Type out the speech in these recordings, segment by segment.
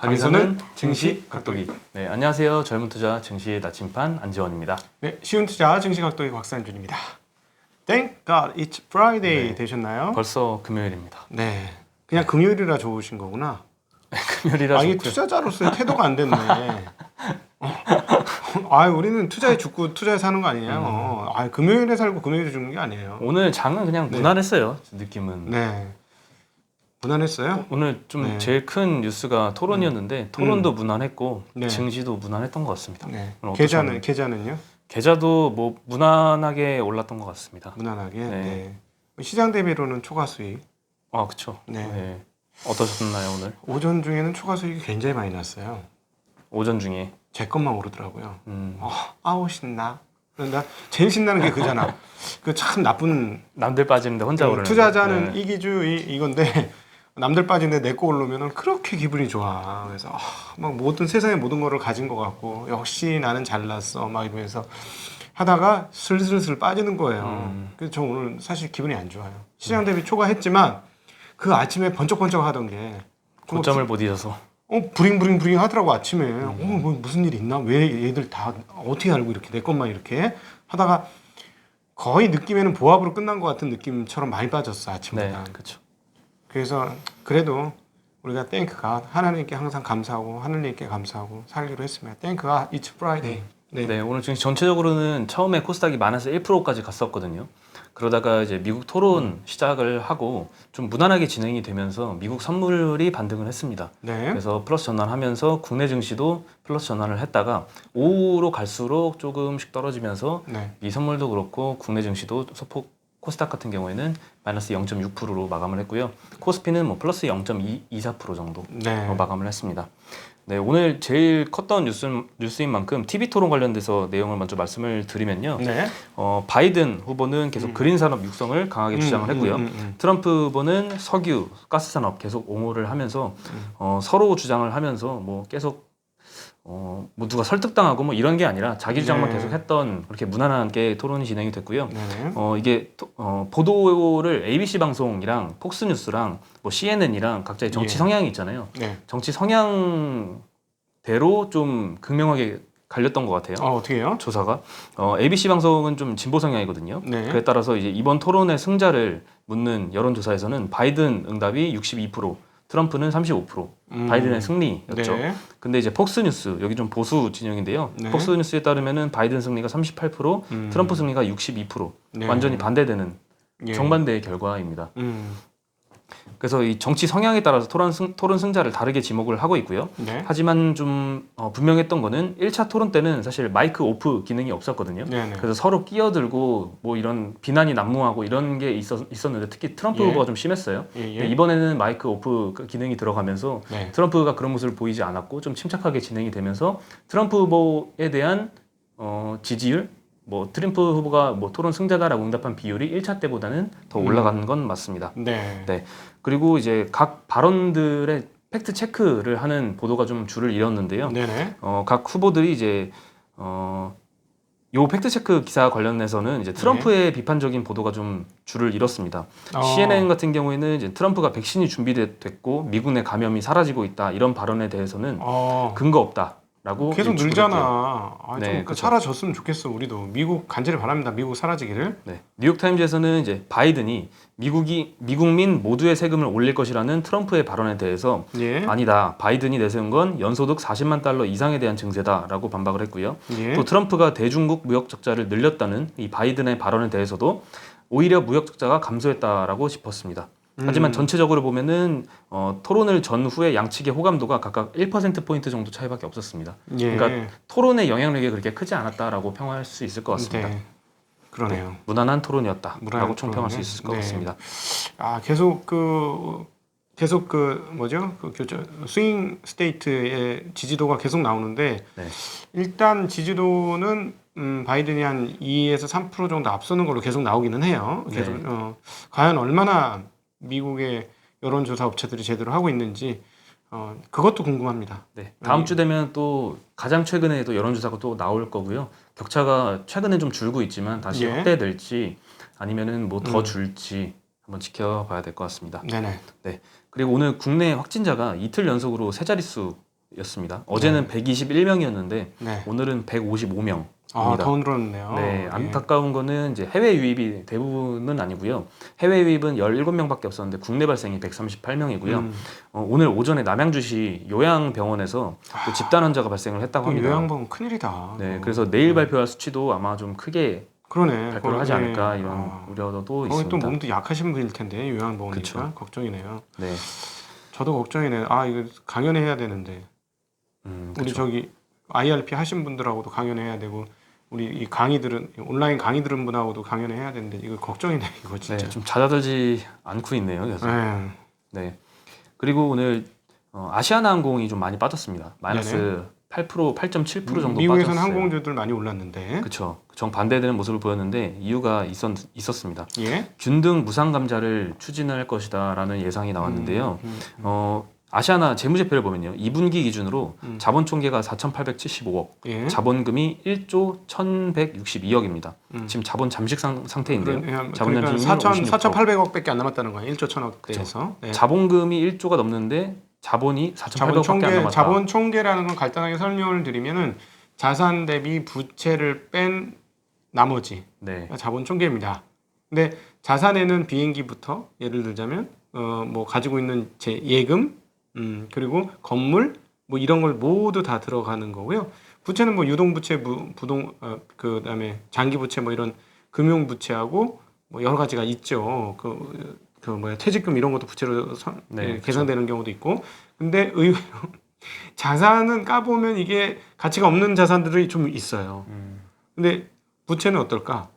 강의서는 증시 각도기. 네, 안녕하세요. 젊은 투자 증시의 나침반 안지원입니다. 네, 쉬운 투자 증시 각도의 곽산준입니다. Thank God it's Friday 네. 되셨나요? 벌써 금요일입니다. 네, 그냥 금요일이라 좋으신 거구나. 금요일이라 아 이게 좋고요. 투자자로서의 태도가 안 됐네. 어. 아 우리는 투자에 죽고 투자에 사는 거 아니에요. 아 금요일에 살고 금요일에 죽는 게 아니에요. 오늘 장은 그냥 네. 무난했어요. 느낌은. 네, 무난했어요. 오늘 좀 네. 제일 큰 뉴스가 토론이었는데 토론도 무난했고 네. 증시도 무난했던 것 같습니다. 네, 오늘 계좌는 어떠셨나요? 계좌는요? 계좌도 뭐 무난하게 올랐던 것 같습니다. 무난하게. 네. 네. 시장 대비로는 초과 수익. 아 그렇죠. 네. 어떠셨나요 오늘 오전 중에는 초과 수익이 굉장히 많이 났어요. 오전 중에? 제 것만 오르더라고요. 음, 어, 아우 신나. 나 제일 신나는 게 그잖아. 그 참 나쁜 남들 빠지는데 혼자 그 오르는. 투자자는 네. 이기주 이, 이건데 남들 빠지는데 내거 오르면은 그렇게 기분이 좋아. 그래서 아, 막 모든 세상의 모든 거를 가진 것 같고 역시 나는 잘났어 막 이러면서 하다가 슬슬슬 빠지는 거예요. 음. 그래서 저 오늘 사실 기분이 안 좋아요. 시장 대비 초과했지만 그 아침에 번쩍번쩍 하던 게 고점을 못 잊어서. 어 브링브링 브링 하더라고 아침에 어뭐 무슨 일 있나 왜 얘들 다 어떻게 알고 이렇게 내 것만 이렇게 하다가 거의 느낌에는 보합으로 끝난 것 같은 느낌처럼 많이 빠졌어 네, 아침보다 그렇죠. 그래서 그래도 우리가 땡크가 하나님께 항상 감사하고 하늘님께 감사하고 살기로 했으면 땡크가 It's Friday 네. 네, 오늘 지금 전체적으로는 처음에 코스닥이 마이너스 1%까지 갔었거든요. 그러다가 이제 미국 토론 시작을 하고 좀 무난하게 진행이 되면서 미국 선물이 반등을 했습니다. 네. 그래서 플러스 전환하면서 국내 증시도 플러스 전환을 했다가 오후로 갈수록 조금씩 떨어지면서 네. 미 선물도 그렇고 국내 증시도 소폭 코스닥 같은 경우에는 마이너스 0.6%로 마감을 했고요. 코스피는 뭐 플러스 0.24% 정도 네. 어, 마감을 했습니다. 네, 오늘 제일 컸던 뉴스, 뉴스인 만큼 TV 토론 관련돼서 내용을 먼저 말씀을 드리면요. 네. 어, 바이든 후보는 계속 음. 그린 산업 육성을 강하게 음, 주장을 했고요. 음, 음, 음. 트럼프 후보는 석유, 가스 산업 계속 옹호를 하면서 음. 어, 서로 주장을 하면서 뭐 계속 어, 뭐 누가 설득당하고 뭐 이런 게 아니라 자기 주장만 네. 계속 했던 그렇게 무난하게 토론이 진행이 됐고요. 네. 어 이게 또- 어, 보도를 ABC 방송이랑 폭스뉴스랑 뭐 CNN이랑 각자의 정치 예. 성향이 있잖아요. 네. 정치 성향대로 좀 극명하게 갈렸던 것 같아요. 어 어떻게요? 조사가 어, ABC 방송은 좀 진보 성향이거든요. 네. 그에 따라서 이제 이번 토론의 승자를 묻는 여론조사에서는 바이든 응답이 62%, 트럼프는 35%, 음. 바이든의 승리였죠. 네. 근데 이제 폭스뉴스 여기 좀 보수 진영인데요. 네. 폭스뉴스에 따르면은 바이든 승리가 38%, 음. 트럼프 승리가 62%, 네. 완전히 반대되는 예. 정반대의 결과입니다. 음. 그래서 이 정치 성향에 따라서 토론, 승, 토론 승자를 다르게 지목을 하고 있고요. 네. 하지만 좀 어, 분명했던 거는 1차 토론 때는 사실 마이크 오프 기능이 없었거든요. 네. 네. 그래서 서로 끼어들고 뭐 이런 비난이 난무하고 이런 게 있었, 있었는데 특히 트럼프 예. 후보가 좀 심했어요. 예, 근데 예. 이번에는 마이크 오프 그 기능이 들어가면서 네. 트럼프가 그런 모습을 보이지 않았고 좀 침착하게 진행이 되면서 트럼프 후보에 대한 어, 지지율 뭐 트럼프 후보가 뭐 토론 승자다라고 응답한 비율이 1차 때보다는 더 음. 올라가는 건 맞습니다. 네. 네. 그리고 이제 각 발언들의 팩트 체크를 하는 보도가 좀 줄을 이뤘는데요. 네네. 어, 각 후보들이 이제 어, 요 팩트 체크 기사 관련해서는 이제 트럼프의 비판적인 보도가 좀 줄을 이뤘습니다. 네. 어. CNN 같은 경우에는 이제 트럼프가 백신이 준비됐고 내 감염이 사라지고 있다 이런 발언에 대해서는 어. 근거 없다 라고 계속 늘잖아. 아, 네, 좀 그쵸. 사라졌으면 좋겠어. 우리도 미국 간절히 바랍니다. 미국 사라지기를. 네. 뉴욕 타임즈에서는 이제 바이든이 미국이 미국민 모두의 세금을 올릴 것이라는 트럼프의 발언에 대해서 예. 아니다. 바이든이 내세운 건 연소득 40만 달러 이상에 대한 증세다라고 반박을 했고요. 예. 또 트럼프가 대중국 무역 적자를 늘렸다는 이 바이든의 발언에 대해서도 오히려 무역 적자가 감소했다라고 짚었습니다. 하지만 음. 전체적으로 보면은 어, 토론을 전후에 양측의 호감도가 각각 1% 포인트 정도 차이밖에 없었습니다. 예. 그러니까 토론의 영향력이 그렇게 크지 않았다라고 평할 수 있을 것 같습니다. 네. 그러네요. 무난한 토론이었다라고 무난한 총평할 수 토론이요? 있을 것 네. 같습니다. 아 계속 그 계속 그 뭐죠? 그 교정 스윙 스테이트의 지지도가 계속 나오는데 네. 일단 지지도는 음, 바이든이 한 2에서 3% 정도 앞서는 걸로 계속 나오기는 해요. 계속 네. 어, 과연 얼마나 미국의 여론조사 업체들이 제대로 하고 있는지 어, 그것도 궁금합니다. 네. 다음 음. 주 되면 또 가장 최근에 또 여론조사가 또 나올 거고요. 격차가 최근에 좀 줄고 있지만 다시 예. 확대될지 아니면은 뭐 더 음. 줄지 한번 지켜봐야 될 것 같습니다. 네네. 그리고 오늘 국내 확진자가 이틀 연속으로 세 자릿수 명이었습니다. 어제는 121명이었는데 네. 오늘은 155명. 아, 더 늘었네요. 네, 예. 안타까운 거는 이제 해외 유입이 대부분은 아니고요. 해외 유입은 17명밖에 없었는데 국내 발생이 138명이고요. 음. 어, 오늘 오전에 남양주시 요양병원에서 또 집단 환자가 발생을 했다고 그럼 합니다. 요양보험 큰일이다. 네, 어. 그래서 내일 발표할 수치도 아마 좀 크게 그러네. 발표를 거기- 하지 않을까 예. 이런 아. 우려도 있습니다. 또 몸도 약하신 분일 텐데 요양보험이니까 그쵸. 걱정이네요. 네, 저도 걱정이네요. 아 이거 강연해야 되는데 음, 우리 그쵸. 저기 IRP 하신 분들하고도 강연해야 되고 우리 이 강의들은 온라인 강의 들은 분하고도 강연해야 되는데 이거 걱정이네 이거 네, 진짜. 좀 잦아들지 않고 있네요. 그래서. 네. 네. 그리고 오늘 어, 아시아나항공이 좀 많이 빠졌습니다. 마이너스 8% 8.7% 정도 미국에서는 빠졌어요. 항공주들 많이 올랐는데. 그렇죠. 정 반대되는 모습을 보였는데 이유가 있었, 있었습니다. 예. 균등 무상 감자를 추진할 것이다라는 예상이 나왔는데요. 음, 음, 어, 아시아나 재무제표를 보면요. 2분기 기준으로 음. 자본 총계가 4,875억, 예. 자본금이 1조 1,162억입니다. 음. 지금 자본 잠식 상, 상태인데요. 그러니까 자본 잠식률은 4천 56%. 4,800억밖에 안 남았다는 거예요. 1조 1천억대에서. 네. 자본금이 1조가 넘는데 자본이 자본 4,800억밖에 안 총계 남았다. 자본 총계라는 건 간단하게 설명을 드리면은 자산 대비 부채를 뺀 나머지 네. 자본 총계입니다. 근데 자산에는 비행기부터 예를 들자면 어 뭐 가지고 있는 제 예금 음 그리고 건물 뭐 이런 걸 모두 다 들어가는 거고요. 부채는 뭐 유동 부채, 부, 부동 어, 그다음에 장기 부채 뭐 이런 금융 부채하고 뭐 여러 가지가 있죠. 그, 그 뭐야 퇴직금 이런 것도 부채로 선- 네, 예, 그렇죠. 계산되는 경우도 있고. 근데 의외로 자산은 까보면 이게 가치가 없는 자산들이 좀 있어요. 음, 근데 부채는 어떨까?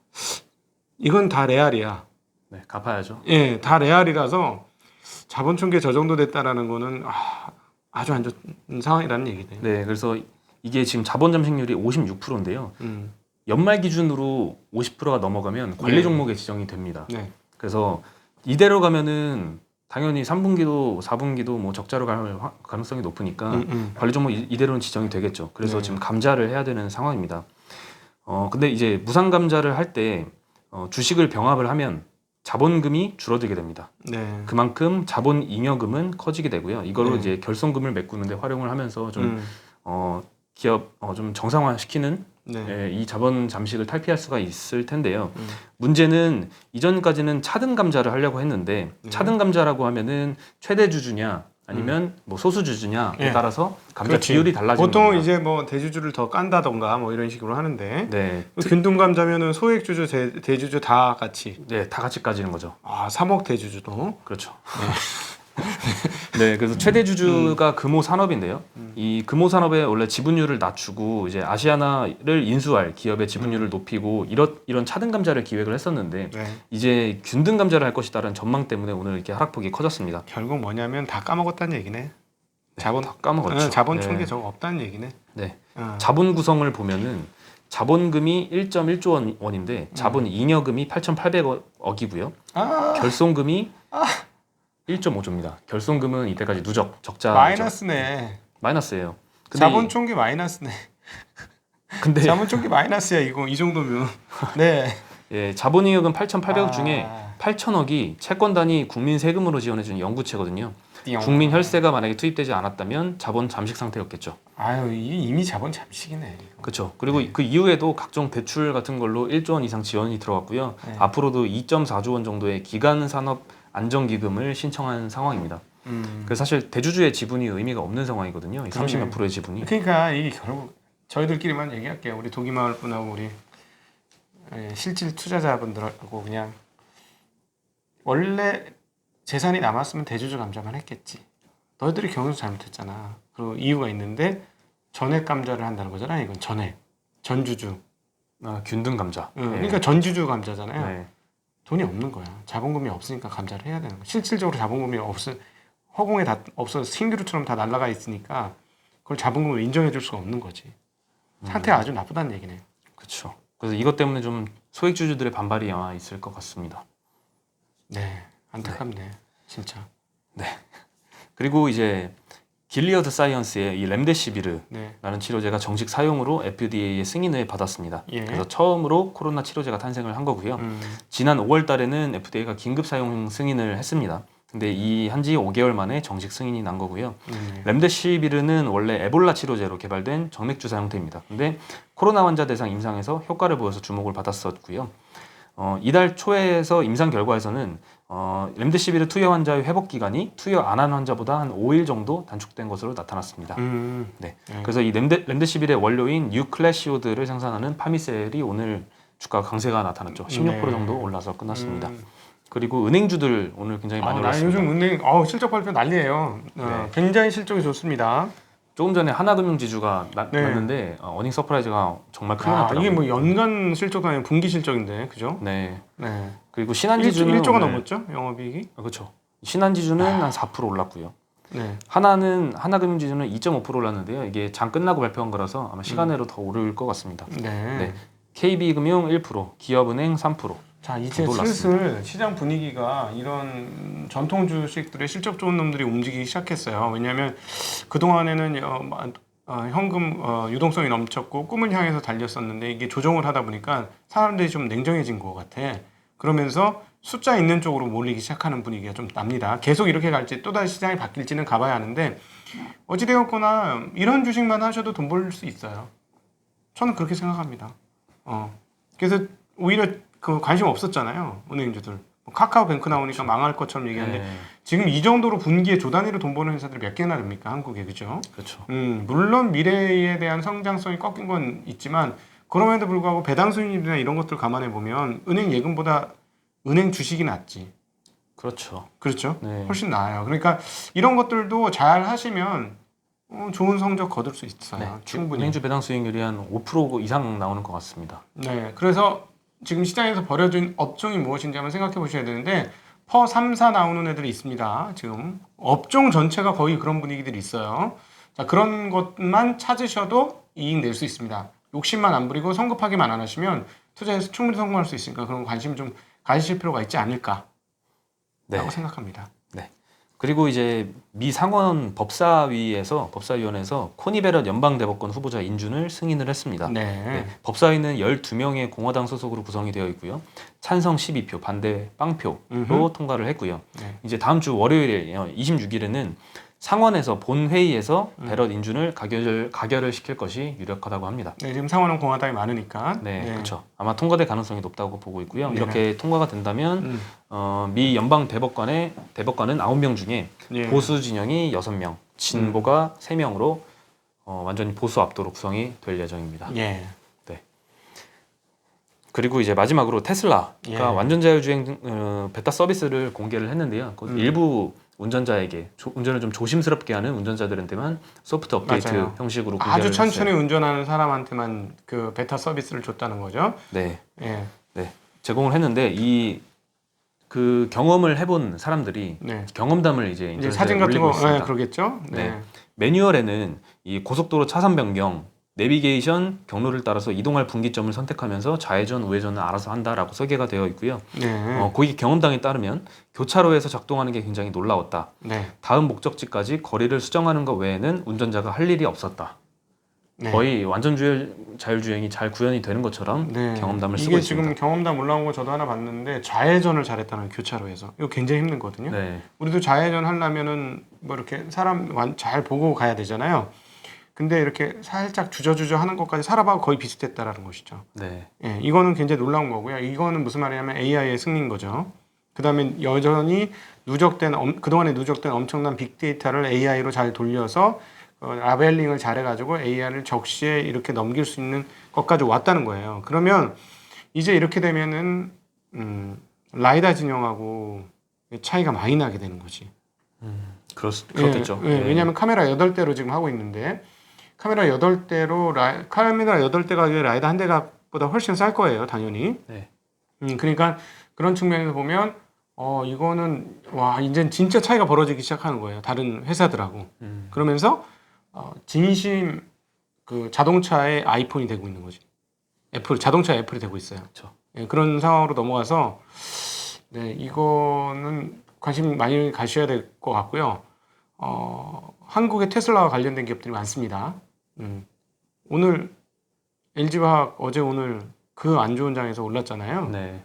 이건 다 레알이야. 네, 갚아야죠. 예, 다 레알이라서 자본 총계 저 정도 됐다라는 거는 아, 아주 안 좋은 상황이라는 얘기네. 네, 그래서 이게 지금 자본 잠식률이 56%인데요. 음, 연말 기준으로 50%가 넘어가면 관리 네. 종목에 지정이 됩니다. 네. 그래서 이대로 가면은 당연히 3분기도 4분기도 뭐 적자로 갈 화- 가능성이 높으니까 음, 음. 관리 종목 이- 이대로는 지정이 되겠죠. 그래서 네. 지금 감자를 해야 되는 상황입니다. 어 근데 이제 무상 감자를 할 때 어, 주식을 병합을 하면 자본금이 줄어들게 됩니다. 네. 그만큼 자본 잉여금은 커지게 되고요. 이걸로 네. 이제 결손금을 메꾸는데 활용을 하면서 좀 음, 어, 기업 어, 좀 정상화시키는 네. 예, 이 자본 잠식을 탈피할 수가 있을 텐데요. 음. 문제는 이전까지는 차등 감자를 하려고 했는데 네. 차등 감자라고 하면은 최대 주주냐 아니면 뭐 소수 주주냐에 예. 따라서 감자 그렇지. 비율이 달라지는 보통 겁니다. 이제 뭐 대주주를 더 깐다던가 뭐 이런 식으로 하는데 네, 균등 감자면은 소액 주주, 대, 대주주 다 같이 네, 다 같이 까지는 거죠. 아 3억 대주주도 그렇죠. 네, 그래서 최대 주주가 금호 산업인데요. 이 금호 산업의 원래 지분율을 낮추고 이제 아시아나를 인수할 기업의 지분율을 높이고 이런 이런 차등 감자를 기획을 했었는데 네. 이제 균등 감자를 할 것이다라는 전망 때문에 오늘 이렇게 하락폭이 커졌습니다. 결국 뭐냐면 다 까먹었다는 얘기네. 자본 다 까먹었죠. 어, 자본 네. 총계 저거 없다는 얘기네. 네. 어. 자본 구성을 보면은 자본금이 1.1조 원, 원인데 자본 잉여금이 8,800억이고요. 아 결손금이 1.5조입니다. 결손금은 이때까지 누적 적자 마이너스네. 마이너스예요. 근데 자본 이- 총계 마이너스네. 근데 자본 총계 마이너스야 이거 이 정도면. 네. 예, 자본잉여금 8,800억 아. 중에 8천억이 채권 단위 국민 세금으로 지원해주는 연구체거든요. 띠용. 국민 혈세가 만약에 투입되지 않았다면 자본 잠식 상태였겠죠. 아유 이 이미 자본 잠식이네. 이거. 그렇죠. 그리고 그 이후에도 각종 대출 같은 걸로 1조 원 이상 지원이 들어갔고요. 네. 앞으로도 2.4조 원 정도의 기간 산업 안정기금을 신청한 상황입니다. 음. 그래서 사실 대주주의 지분이 의미가 없는 상황이거든요. 이 30몇 그러네. 프로의 지분이. 그러니까 이게 결국 저희들끼리만 얘기할게요. 우리 도기마을 분하고 우리 예, 실질 투자자분들하고 그냥 원래 재산이 남았으면 대주주 감자만 했겠지. 너희들이 경영을 잘못했잖아. 그리고 이유가 있는데 전액 감자를 한다는 거잖아. 이건 전액 전주주. 아, 균등 감자. 응, 예. 그러니까 전주주 감자잖아요. 네. 돈이 없는 거야. 자본금이 없으니까 감자를 해야 되는 거야. 실질적으로 자본금이 없어 허공에 다 없어 흰그루처럼 다 날아가 있으니까 그걸 자본금으로 인정해 줄 수가 없는 거지. 상태가 아주 나쁘다는 얘기네. 그렇죠. 그래서 이것 때문에 좀 소액주주들의 반발이 아마 있을 것 같습니다. 네, 안타깝네. 진짜. 그리고 이제 길리어드 사이언스의 이 렘데시비르 네. 라는 치료제가 정식 사용으로 FDA의 승인을 받았습니다. 예. 그래서 처음으로 코로나 치료제가 탄생을 한 거고요. 음, 지난 5월 달에는 FDA가 긴급 사용 승인을 했습니다. 근데 이 한지 5개월 만에 정식 승인이 난 거고요. 음. 렘데시비르는 원래 에볼라 치료제로 개발된 정맥 주사 형태입니다. 근데 코로나 환자 대상 임상에서 효과를 보여서 주목을 받았었고요. 어, 이달 초에서 임상 결과에서는 어, 렘데시비르 투여 환자의 회복 기간이 투여 안 한 환자보다 한 5일 정도 단축된 것으로 나타났습니다. 음. 네. 네. 그래서 이 렘데, 렘데시빌의 원료인 뉴클래시오드를 생산하는 파미셀이 오늘 주가 강세가 나타났죠. 16% 네. 정도 올라서 끝났습니다. 음. 그리고 은행주들 오늘 굉장히 아, 많이 나 올랐습니다. 요즘 은행 어, 실적 발표 난리예요. 어, 네. 굉장히 실적이 좋습니다. 조금 전에 하나금융 지주가 나, 네. 났는데 어, 어닝 서프라이즈가 정말 크게 아, 났더라고요. 이게 뭐 연간 실적도 아니고 분기 실적인데, 그죠? 네. 네. 그리고 1조, 신한지주는 1조가 오늘- 넘었죠? 영업이익이? 아, 그렇죠. 신한지주는 한 4% 올랐고요. 네. 하나는 하나금융지주는 2.5% 올랐는데요. 이게 장 끝나고 발표한 거라서 아마 시간으로 더 오를 것 같습니다. 네. 네. KB금융 1%, 기업은행 3%. 자 이제 슬슬 시장 분위기가 이런 전통 주식들의 실적 좋은 놈들이 움직이기 시작했어요. 왜냐하면 그 동안에는 어, 현금 어, 유동성이 넘쳤고 꿈을 향해서 달렸었는데 이게 조정을 하다 보니까 사람들이 좀 냉정해진 것 같아. 그러면서 숫자 있는 쪽으로 몰리기 시작하는 분위기가 좀 납니다. 계속 이렇게 갈지 또다시 시장이 바뀔지는 가봐야 하는데 어찌되었거나 이런 주식만 하셔도 돈 벌 수 있어요. 저는 그렇게 생각합니다. 어. 그래서 오히려 그 관심 없었잖아요. 은행주들. 뭐 카카오뱅크 나오니까 망할 것처럼 얘기하는데 네. 지금 이 정도로 분기에 조 단위로 돈 버는 회사들이 몇 개나 됩니까? 한국에 그죠? 그렇죠. 음, 물론 미래에 대한 성장성이 꺾인 건 있지만 그럼에도 불구하고 배당 수익률이나 이런 것들 감안해 보면 은행 예금보다 은행 주식이 낫지. 그렇죠. 그렇죠? 네. 훨씬 나아요. 그러니까 이런 것들도 잘 하시면 어, 좋은 성적 거둘 수 있어요. 네. 충분히. 은행주 배당 수익률이 한 5% 이상 나오는 것 같습니다. 네, 그래서 지금 시장에서 버려진 업종이 무엇인지 한번 생각해 보셔야 되는데 퍼 3, 4 나오는 애들이 있습니다. 지금 업종 전체가 거의 그런 분위기들이 있어요. 자, 그런 것만 찾으셔도 이익 낼 수 있습니다. 욕심만 안 부리고 성급하게만 안 하시면 투자에서 충분히 성공할 수 있으니까 그런 관심 좀 가지실 필요가 있지 않을까 라고 네. 생각합니다. 그리고 이제 미 상원 법사위에서 법사위원회에서 코니 베럿 연방 대법관 후보자 인준을 승인을 했습니다. 네. 네, 법사위는 12명의 공화당 소속으로 구성이 되어 있고요. 찬성 12표, 반대 빵표로. 통과를 했고요. 네. 이제 다음 주 월요일에 26일에는 상원에서 본 회의에서 음. 베럿 인준을 가결 가결을 시킬 것이 유력하다고 합니다. 네, 지금 상원은 공화당이 많으니까. 네, 그렇죠. 아마 통과될 가능성이 높다고 보고 있고요. 네. 이렇게 통과가 된다면 음, 어, 미 연방 대법관의 대법관은 9명 중에 예. 보수 진영이 6명, 진보가 3명으로 어, 완전히 보수 압도로 구성이 될 예정입니다. 예. 그리고 이제 마지막으로 테슬라가 예. 완전 자율주행 어, 베타 서비스를 공개를 했는데요. 그 음. 일부 운전자에게 조- 운전을 좀 조심스럽게 하는 운전자들한테만 소프트 업데이트 맞아요. 형식으로 아주 했어요. 천천히 운전하는 사람한테만 그 베타 서비스를 줬다는 거죠. 네, 예. 제공을 했는데 이 그 경험을 해본 사람들이 네. 경험담을 이제 이제 사진 같은 거 있습니다. 네, 그러겠죠. 네. 네. 매뉴얼에는 이 고속도로 차선 변경, 내비게이션 경로를 따라서 이동할 분기점을 선택하면서 좌회전, 우회전을 알아서 한다라고 설계가 되어 있고요. 네. 어, 거기 경험담에 따르면 교차로에서 작동하는 게 굉장히 놀라웠다. 네. 다음 목적지까지 거리를 수정하는 것 외에는 운전자가 할 일이 없었다. 네. 거의 완전 주행, 자율주행이 잘 구현이 되는 것처럼 네. 경험담을 쓰고 이게 있습니다. 지금 경험담 올라온 거 저도 하나 봤는데 좌회전을 잘했다는 교차로에서 이거 굉장히 힘들거든요. 네, 우리도 좌회전 하려면은 뭐 이렇게 사람 완- 잘 보고 가야 되잖아요. 근데 이렇게 살짝 주저주저 하는 것까지 살아봐 거의 비슷했다라는 것이죠. 네, 예, 이거는 굉장히 놀라운 거고요. 이거는 무슨 말이냐면 AI의 승리인 거죠. 그다음에 여전히 누적된 엄- 그동안에 누적된 엄청난 빅데이터를 AI로 잘 돌려서 어, 라벨링을 잘해가지고 AI를 적시에 이렇게 넘길 수 있는 것까지 왔다는 거예요. 그러면 이제 이렇게 되면은 음, 라이다 진영하고 차이가 많이 나게 되는 거지. 그렇, 그렇겠죠. 예, 예, 네. 왜냐하면 카메라 8대로 지금 하고 있는데 카메라 8대로 라, 카메라 8대 가격에 라이더 한 대가보다 훨씬 쌀 거예요, 당연히. 네. 음, 그러니까 그런 측면에서 보면 어 이거는 와 이제 진짜 차이가 벌어지기 시작하는 거예요, 다른 회사들하고. 음, 그러면서 어, 진심 그 자동차의 아이폰이 되고 있는 거지. 애플 자동차 애플이 되고 있어요. 그렇죠. 예, 그런 상황으로 넘어가서 네 이거는 관심 많이 가셔야 될 것 같고요. 어, 한국의 테슬라와 관련된 기업들이 많습니다. 음. 오늘 LG화학 어제 오늘 그 안 좋은 장에서 올랐잖아요. 네,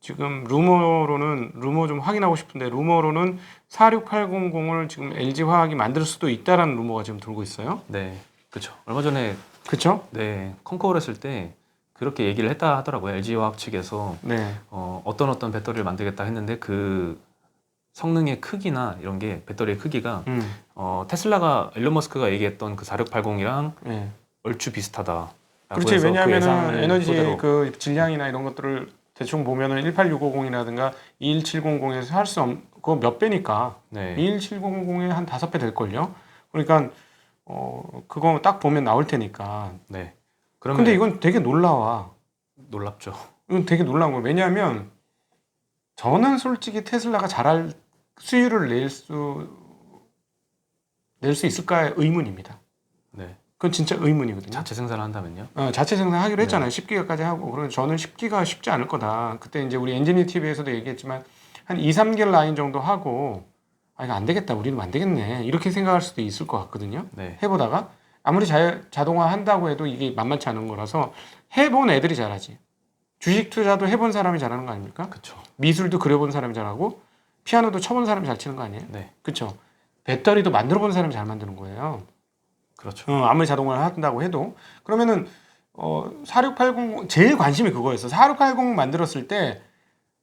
지금 루머로는 루머 좀 확인하고 싶은데 루머로는 46800을 지금 LG 화학이 만들 수도 있다라는 루머가 지금 돌고 있어요. 네, 그렇죠. 얼마 전에 그렇죠? 네 컨커울 했을 때 그렇게 얘기를 했다 하더라고요. LG 화학 측에서 네. 어, 어떤 어떤 배터리를 만들겠다 했는데 그 성능의 크기나 이런 게 배터리의 크기가 음. 어, 테슬라가 일론 머스크가 얘기했던 그 4680이랑 네. 얼추 비슷하다. 그렇지 왜냐하면 에너지. 그 질량이나 이런 것들을 대충 보면은 18650이라든가 21700에서 할 수 없, 그거 몇 배니까 네. 21700에 한 다섯 배 될 걸요. 그러니까 어 그거 딱 보면 나올 테니까. 네. 그러면 근데 이건 되게 놀라워. 놀랍죠. 이건 되게 놀라운 거예요. 왜냐하면 저는 솔직히 테슬라가 잘할 수율을 낼 수 낼 수 있을까의 의문입니다. 네. 그건 진짜 의문이거든요. 자체 생산을 한다면요. 어, 자체 생산하기로 네. 했잖아요. 10기가까지 하고. 그래서 저는 10기가 쉽지 않을 거다. 그때 이제 우리 엔지니 TV에서도 얘기했지만 한 2, 3개월 라인 정도 하고 아 이거 안 되겠다. 우리는 안 되겠네. 이렇게 생각할 수도 있을 것 같거든요. 네. 해보다가 아무리 자, 자동화 한다고 해도 이게 만만치 않은 거라서 해본 애들이 잘하지. 주식 투자도 해본 사람이 잘하는 거 아닙니까? 그렇죠. 미술도 그려본 사람이 잘하고 피아노도 쳐본 사람이 잘 치는 거 아니에요? 네. 그렇죠. 배터리도 만들어 본 사람이 잘 만드는 거예요. 그렇죠. 어, 아무리 자동화를 한다고 해도 그러면은 어, 46800 제일 관심이 그거였어. 46800 만들었을 때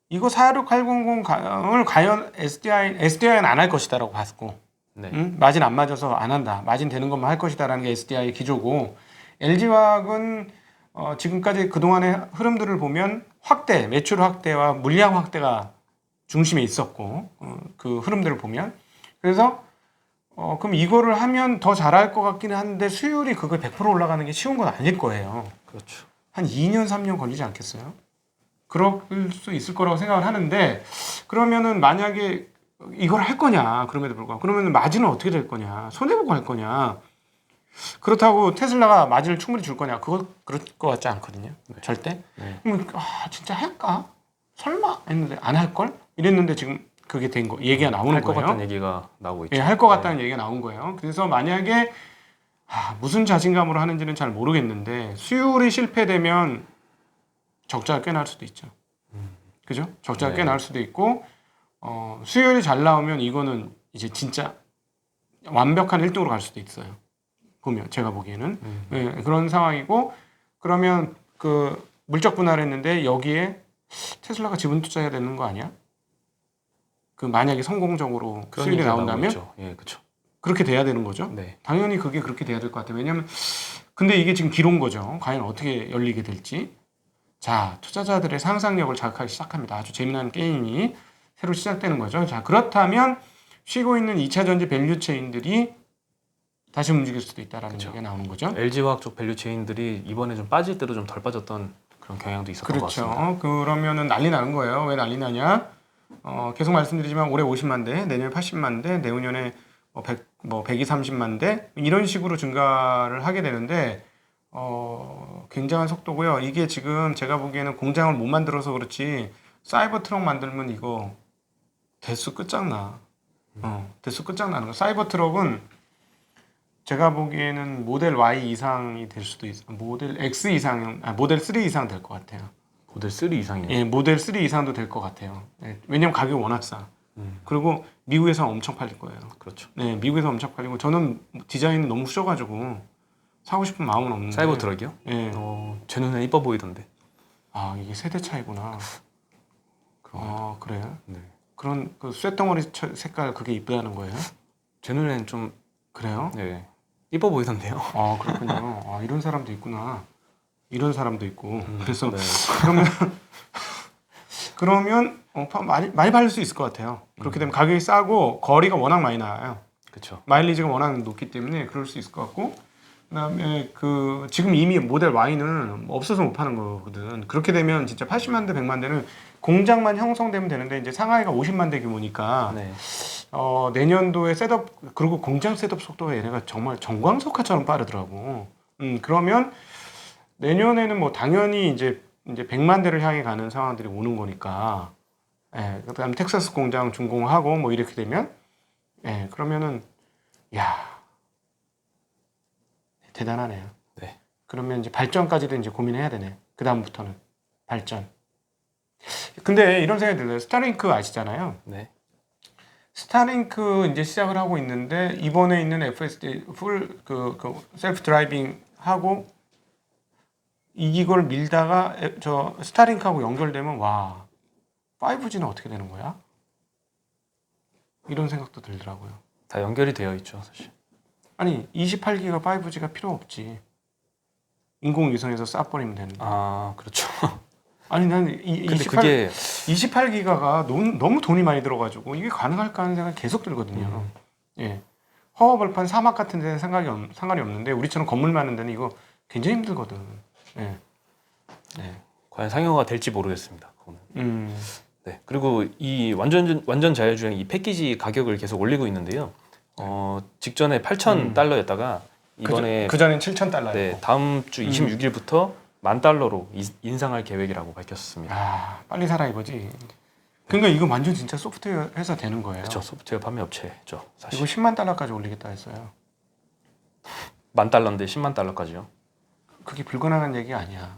이거 46800을 과연 SDI SDI는 안 할 것이다라고 봤고, 네. 응? 마진 안 맞아서 안 한다. 마진 되는 것만 할 것이다라는 게 SDI의 기조고, LG화학은 어, 지금까지 그 동안의 흐름들을 보면 확대, 매출 확대와 물량 확대가 중심에 있었고, 어, 그 흐름들을 보면. 그래서 어, 그럼 이거를 하면 더 잘할 것 같기는 한데 수율이 그걸 100% 올라가는 게 쉬운 건 아닐 거예요. 그렇죠. 한 2년, 3년 걸리지 않겠어요? 그럴 수 있을 거라고 생각을 하는데 그러면은 만약에 이걸 할 거냐 그럼에도 불구하고. 그러면은 마진은 어떻게 될 거냐 손해 보고 할 거냐. 그렇다고 테슬라가 마진을 충분히 줄 거냐 그거 그럴 것 같지 않거든요. 절대? 네. 그럼 아 진짜 할까? 설마? 했는데 안 할 걸 이랬는데 지금 그게 된 거 얘기가 나오는 할것 거예요 같다는 얘기가 나오고 있죠. 예, 할 것 같다는 얘기가 나온 거예요. 그래서 만약에 아, 무슨 자신감으로 하는지는 잘 모르겠는데 수율이 실패되면 적자가 꽤 날 수도 있죠. 그죠? 적자가 꽤 네. 날 수도 있고 어, 수율이 잘 나오면 이거는 이제 진짜 완벽한 1등으로 갈 수도 있어요. 보면 제가 보기에는 음. 예, 그런 상황이고 그러면 그 물적 분할했는데 여기에 테슬라가 지분 투자해야 되는 거 아니야? 그 만약에 성공적으로 나오고 나온다면. 예, 그렇죠. 그렇게 돼야 되는 거죠. 네. 당연히 그게 그렇게 돼야 될 것 같아요. 왜냐하면 근데 이게 지금 기로인 거죠. 과연 어떻게 열리게 될지. 자, 투자자들의 상상력을 자극하기 시작합니다. 아주 재미난 게임이 새로 시작되는 거죠. 자, 그렇다면 쉬고 있는 2차 전지 밸류 체인들이 다시 움직일 수도 있다라는 그쵸. 얘기가 나오는 거죠. LG 화학 쪽 밸류 체인들이 이번에 좀 빠질 때도 좀 덜 빠졌던 그런 경향도 있었던 것 그렇죠. 같습니다. 어, 그러면은 난리 나는 거예요. 왜 난리 나냐? 어, 계속 말씀드리지만 올해 50만 대, 내년에 80만 대, 내후년에 뭐 100, 뭐 130만 대 이런 식으로 증가를 하게 되는데 어, 굉장한 속도고요. 이게 지금 제가 보기에는 공장을 못 만들어서 그렇지 사이버 트럭 만들면 이거 대수 끝장나. 어, 대수 끝장나는 거. 사이버 트럭은 제가 보기에는 모델 Y 이상이 될 수도 있, 모델 X 이상, 아, 모델 3 이상 될 것 같아요. 모델 3 이상이요. 예, 모델 3 이상도 될 것 같아요. 예, 왜냐면 가격이 워낙 싸. 음, 그리고 미국에서 엄청 팔릴 거예요. 그렇죠. 네, 미국에서 엄청 팔리고 저는 디자인이 너무 후져가지고 사고 싶은 마음은 없는데. 사이버 트럭이요? 예. 어, 제 눈에 이뻐 보이던데. 아 이게 세대 차이구나. 아 그래요? 네. 그런 그 쇳덩어리 처- 색깔 그게 이쁘다는 거예요? 제 눈에는 좀 그래요? 네, 이뻐 보이던데요. 아 그렇군요. 아 이런 사람도 있구나. 이런 사람도 있고. 그래서 네. 그러면 그러면 어, 파- 많이 많이 팔릴 수 있을 것 같아요. 그렇게 되면 가격이 싸고 거리가 워낙 많이 나와요. 그렇죠. 마일리지가 워낙 높기 때문에 그럴 수 있을 것 같고 그다음에 그 지금 이미 모델 Y는 없어서 못 파는 거거든. 그렇게 되면 진짜 80만 대, 100만 대는 공장만 형성되면 되는데 이제 상하이가 50만 대 규모니까 네. 어, 내년도에 셋업 그리고 공장 셋업 속도가 얘네가 정말 정광석화처럼 빠르더라고. 음 그러면 내년에는 뭐 당연히 이제 이제 100만 대를 향해 가는 상황들이 오는 거니까. 예, 그다음 텍사스 공장 준공하고 뭐 이렇게 되면 예, 그러면은 야 대단하네요. 네. 그러면 이제 발전까지도 이제 고민해야 되네. 그 다음부터는 발전. 근데 이런 생각이 들어요. 스타링크 아시잖아요. 네. 스타링크 이제 시작을 하고 있는데 이번에 있는 FSD 풀그 그 셀프 드라이빙 하고 이걸 밀다가 에- 저 스타링크하고 연결되면 와 5G는 어떻게 되는 거야? 이런 생각도 들더라고요. 다 연결이 되어 있죠, 사실. 아니 28기가 5G가 필요 없지. 인공위성에서 쏴버리면 되는데. 아, 그렇죠. 아니 난 이, 근데 28, 그게 28기가가 너무, 너무 돈이 많이 들어가지고 이게 가능할까 하는 생각이 계속 들거든요. 음. 예. 허허벌판 사막 같은 데는 상관이, 없, 상관이 없는데 우리처럼 건물 많은 데는 이거 굉장히 힘들거든. 예. 네. 과연 상용화가 될지 모르겠습니다. 그거는. 음. 네. 그리고 이 완전 완전 자율주행 이 패키지 가격을 계속 올리고 있는데요. 어, 직전에 8,000 음. 달러였다가 이번에 그, 전엔 7천 달러였고. 네, 다음 주 음. 26일부터 만 달러로 이- 인상할 계획이라고 밝혔습니다. 아 빨리 살아 이거지. 그러니까 이거 완전 진짜 소프트웨어 회사 되는 거예요. 그렇죠. 소프트웨어 판매 업체죠. 사실 이거 10만 달러까지 올리겠다 했어요. 만 달러인데 10만 달러까지요. 그게 불가능한 얘기 아니야.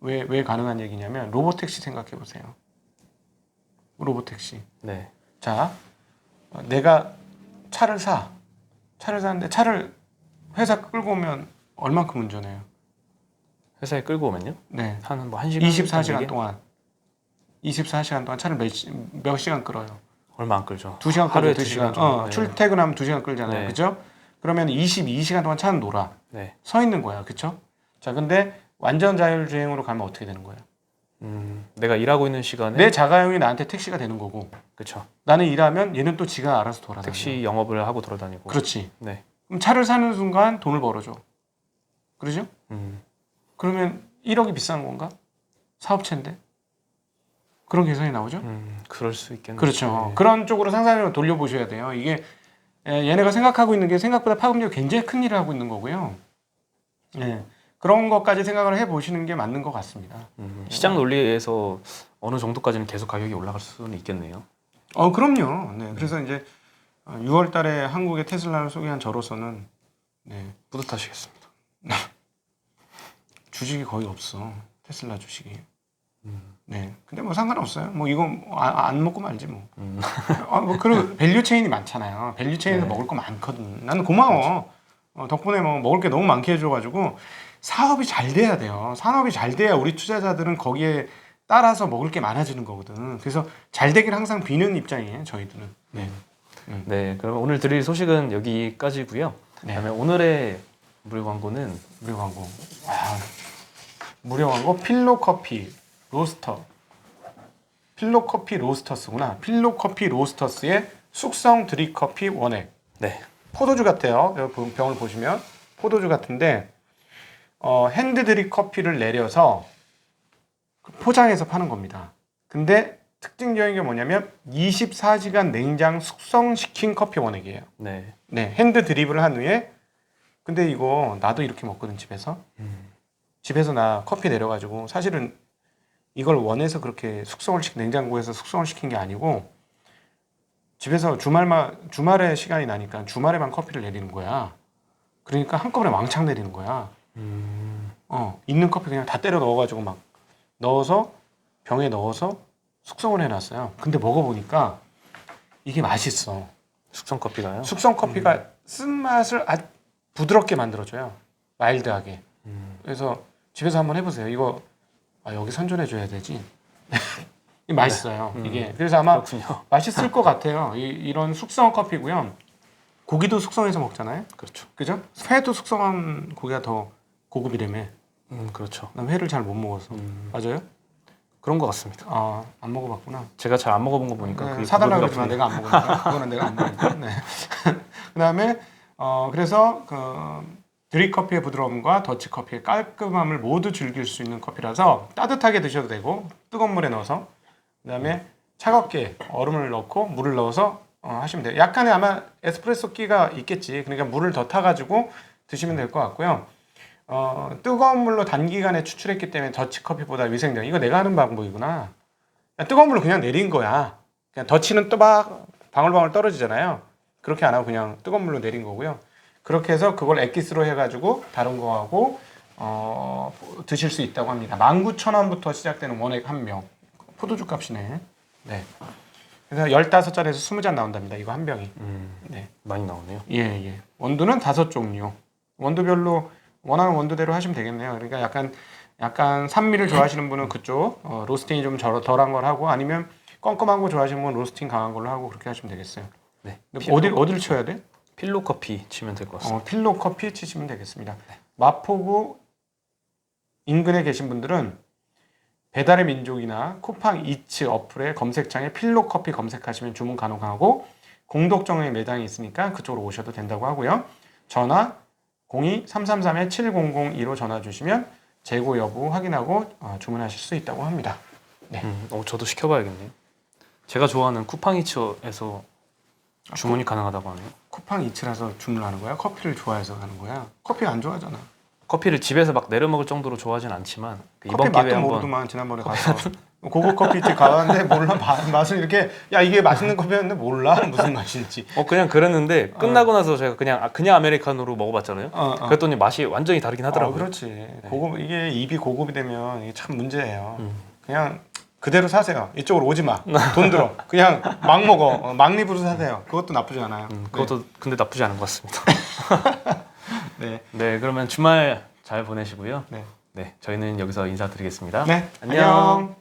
왜, 왜 가능한 얘기냐면 로보택시 생각해 보세요. 로보택시. 네. 자, 어, 내가 차를 사. 차를 사는데 차를 회사 끌고 오면 얼만큼 운전해요? 회사에 끌고 오면요. 네. 한뭐 1시간 24시간 동안. 24시간 동안 차를 몇, 시, 몇 시간 끌어요? 얼마 안 끌죠. 2시간 하루에 끌죠, 두 2시간. 시간 정도. 어, 네. 출퇴근하면 2시간 끌잖아요. 네. 그죠? 그러면 22시간 동안 차는 놀아. 네. 서 있는 거야. 그쵸? 자, 근데 완전 자율주행으로 가면 어떻게 되는 거예요? 음, 내가 일하고 있는 시간에 내 자가용이 나한테 택시가 되는 거고 그렇죠. 나는 일하면 얘는 또 지가 알아서 돌아다녀. 택시 영업을 하고 돌아다니고. 그렇지. 네. 그럼 차를 사는 순간 돈을 벌어줘. 그러죠? 음, 그러면 1억이 비싼 건가? 사업체인데? 그런 계산이 나오죠? 음, 그럴 수 있겠네요. 그렇죠. 네. 그런 쪽으로 상상을 돌려보셔야 돼요. 이게 에, 얘네가 생각하고 있는 게 생각보다 파급력이 굉장히 큰 일을 하고 있는 거고요. 예. 그런 것까지 생각을 해보시는 게 맞는 것 같습니다. 음, 시장 논리에서 어느 정도까지는 계속 가격이 올라갈 수는 있겠네요. 어, 그럼요. 네. 그래서 이제 6월 달에 한국의 테슬라를 소개한 저로서는 네. 뿌듯하시겠습니다. 주식이 거의 없어. 테슬라 주식이. 음, 네. 근데 뭐 상관없어요. 뭐 이거 아- 안 먹고 말지 뭐. 음, 아, 뭐 그리고 밸류 체인이 많잖아요. 밸류 체인에서 네. 먹을 거 많거든. 나는 고마워. 어, 덕분에 뭐 먹을 게 너무 많게 해줘가지고 사업이 잘 돼야 돼요. 산업이 잘 돼야 우리 투자자들은 거기에 따라서 먹을 게 많아지는 거거든. 그래서 잘 되길 항상 비는 입장이에요. 저희들은. 네. 네, 그럼 오늘 드릴 소식은 여기까지고요. 네. 그다음에 오늘의 무료 광고는 무료 광고. 아, 무료 광고 필로 커피 로스터. 필로 커피 로스터스구나. 필로 커피 로스터스의 숙성 드립 커피 원액. 네, 포도주 같아요. 여기 보- 병을 보시면 포도주 같은데 어, 핸드 드립 커피를 내려서 그 포장해서 파는 겁니다. 근데 특징적인 게 뭐냐면 24시간 냉장 숙성시킨 커피 원액이에요. 네, 네, 핸드 드립을 한 후에 근데 이거 나도 이렇게 먹거든 집에서. 음, 집에서 나 커피 내려가지고 사실은 이걸 원해서 그렇게 숙성을 시킨 냉장고에서 숙성을 시킨 게 아니고 집에서 주말만 주말에 시간이 나니까 주말에만 커피를 내리는 거야. 그러니까 한꺼번에 왕창 내리는 거야. 음, 어 있는 커피 그냥 다 때려 넣어가지고 막 넣어서 병에 넣어서 숙성을 해놨어요. 근데 먹어보니까 이게 맛있어. 숙성 커피가요. 숙성 커피가 쓴 맛을 아주 부드럽게 만들어줘요. 마일드하게. 음, 그래서 집에서 한번 해보세요. 이거 아, 여기 선전해 줘야 되지. 이게 맛있어요. 음. 이게 그래서 아마 그렇군요. 맛있을 것 같아요. 이, 이런 숙성 커피고요. 고기도 숙성해서 먹잖아요. 그렇죠. 그죠? 회도 숙성한 고기가 더 고급이라며. 음, 그렇죠. 난 회를 잘 못 먹어서. 음, 맞아요? 그런 것 같습니다. 아, 안 먹어봤구나. 제가 잘 안 먹어본 거 보니까 네, 사달라고 그러지만 내가 안 먹으니까 그거는 내가 안 먹으니까 네. 그다음에 어 그래서 그 드립 커피의 부드러움과 더치 커피의 깔끔함을 모두 즐길 수 있는 커피라서 따뜻하게 드셔도 되고 뜨거운 물에 넣어서 그다음에 차갑게 얼음을 넣고 물을 넣어서 어, 하시면 돼요. 약간의 아마 에스프레소 끼가 있겠지. 그러니까 물을 더 타가지고 드시면 될 것 같고요. 어, 뜨거운 물로 단기간에 추출했기 때문에 더치 커피보다 위생적. 이거 내가 하는 방법이구나. 그냥 뜨거운 물로 그냥 내린 거야. 그냥 더치는 또박 방울방울 떨어지잖아요. 그렇게 안 하고 그냥 뜨거운 물로 내린 거고요. 그렇게 해서 그걸 액기스로 해가지고 다른 거하고 어, 드실 수 있다고 합니다. 19,000원부터 시작되는 원액 한 명. 포도주 값이네. 네. 그래서 15잔에서 20잔 나온답니다. 이거 한 병이. 음, 네. 많이 나오네요. 예, 예. 원두는 다섯 종류. 원두별로 원하는 원두대로 하시면 되겠네요. 그러니까 약간 약간 산미를 좋아하시는 분은 그쪽 어, 로스팅이 좀 덜- 덜한 걸 하고 아니면 껌껌한 거 좋아하시는 분은 로스팅 강한 걸로 하고 그렇게 하시면 되겠어요. 네. 어디 어디를 쳐야 돼? 필로 커피 치면 될 것 같습니다. 어, 필로 커피 치시면 되겠습니다. 마포구 인근에 계신 분들은 배달의 민족이나 쿠팡 이츠 어플에 검색창에 필로 커피 검색하시면 주문 가능하고 공덕정에 매장이 있으니까 그쪽으로 오셔도 된다고 하고요. 전화 02-333-7002로 전화 주시면 재고 여부 확인하고 어, 주문하실 수 있다고 합니다. 네. 음, 어, 저도 시켜봐야겠네요. 제가 좋아하는 쿠팡이츠에서 주문이 가능하다고 하네요. 쿠팡 이츠라서 주문하는 거야? 커피를 좋아해서 하는 거야? 커피 안 좋아하잖아. 커피를 집에서 막 내려 먹을 정도로 좋아하진 않지만 그 커피 이번 기회에 맛도 한번 모르더만 지난번에 가서 고급 커피집 가봤는데 몰라 마- 맛을 이렇게 야 이게 맛있는 커피였는데 몰라 무슨 맛인지 어 그냥 그랬는데 끝나고 나서 제가 그냥 아, 그냥 아메리카노로 먹어봤잖아요. 어, 어. 그랬더니 맛이 완전히 다르긴 어, 하더라고요. 그렇지 고급 이게 입이 고급이 되면 이게 참 문제예요 음. 그냥 그대로 사세요 이쪽으로 오지 마 돈 들어 그냥 막 먹어 어, 막 입으로 사세요 그것도 나쁘지 않아요 음, 그것도 근데 나쁘지 않은 것 같습니다. 네. 네, 그러면 주말 잘 보내시고요. 네. 네, 저희는 여기서 인사드리겠습니다. 네. 안녕. 안녕.